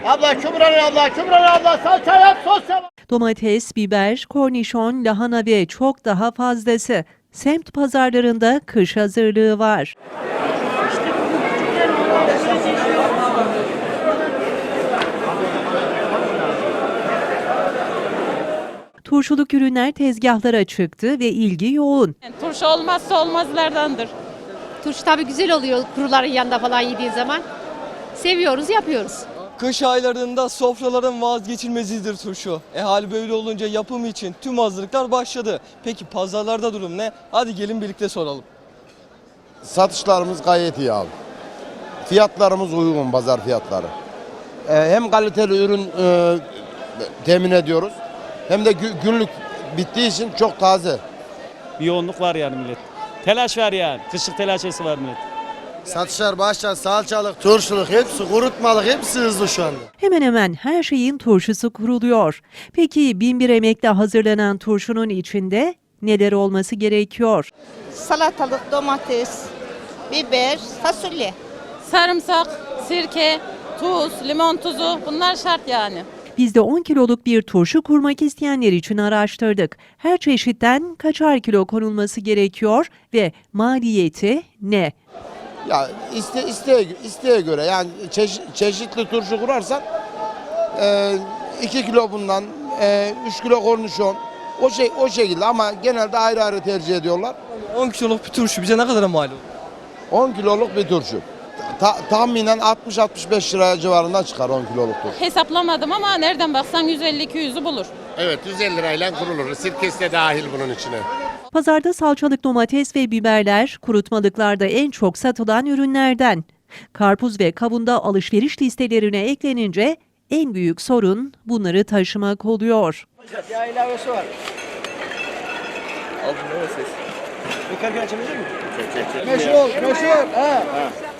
Abla Kümran abla, Kümran abla salça yap, sos yap. Domates, biber, kornişon, lahana ve çok daha fazlası. Semt pazarlarında kış hazırlığı var. Turşuluk ürünler tezgahlara çıktı ve ilgi yoğun. Turşu olmazsa olmazlardandır. Turşu tabii güzel oluyor kuruların yanında falan yediğin zaman. Seviyoruz, yapıyoruz. Kış aylarında sofraların vazgeçilmezidir turşu. E hal böyle olunca yapım için tüm hazırlıklar başladı. Peki pazarlarda durum ne? Hadi gelin birlikte soralım. Satışlarımız gayet iyi abi. Fiyatlarımız uygun pazar fiyatları. Ee, hem kaliteli ürün e, temin ediyoruz hem de gü- günlük bittiği için çok taze. bir yoğunluk var yani millet. Telaş var yani. Kışlık telaşesi var millet. Satışlar başlar salçalık, turşuluk hepsi kurutmalık hepsi hızlı şu anda. Hemen hemen her şeyin turşusu kuruluyor. Peki binbir emekle hazırlanan turşunun içinde neler olması gerekiyor? salatalık, domates, biber, fasulye. Sarımsak, sirke, tuz, limon tuzu bunlar şart yani. Biz de 10 kiloluk bir turşu kurmak isteyenler için araştırdık. Her çeşitten kaçar kilo konulması gerekiyor ve maliyeti ne? Ya iste, isteğe, isteğe göre yani çeşi- çeşitli turşu kurarsan 2 kilo bundan 3 kilo kornişon o şey o şekilde ama genelde ayrı ayrı tercih ediyorlar. 10 kiloluk bir turşu bize ne kadar mal olur? 10 kiloluk bir turşu. Ta- tahminen 60-65 liraya civarında çıkar 10 kiloluk turşu. Hesaplamadım ama nereden baksan 150-200'ü bulur. Evet 150 lirayla kurulur. Sirkesi de dahil bunun içine. Pazarda salçalık domates ve biberler kurutmalıklarda en çok satılan ürünlerden. Karpuz ve kavunda alışveriş listelerine eklenince en büyük sorun bunları taşımak oluyor. Ya ilavesi var. Al bunu ses. Meşhur, meşhur. He.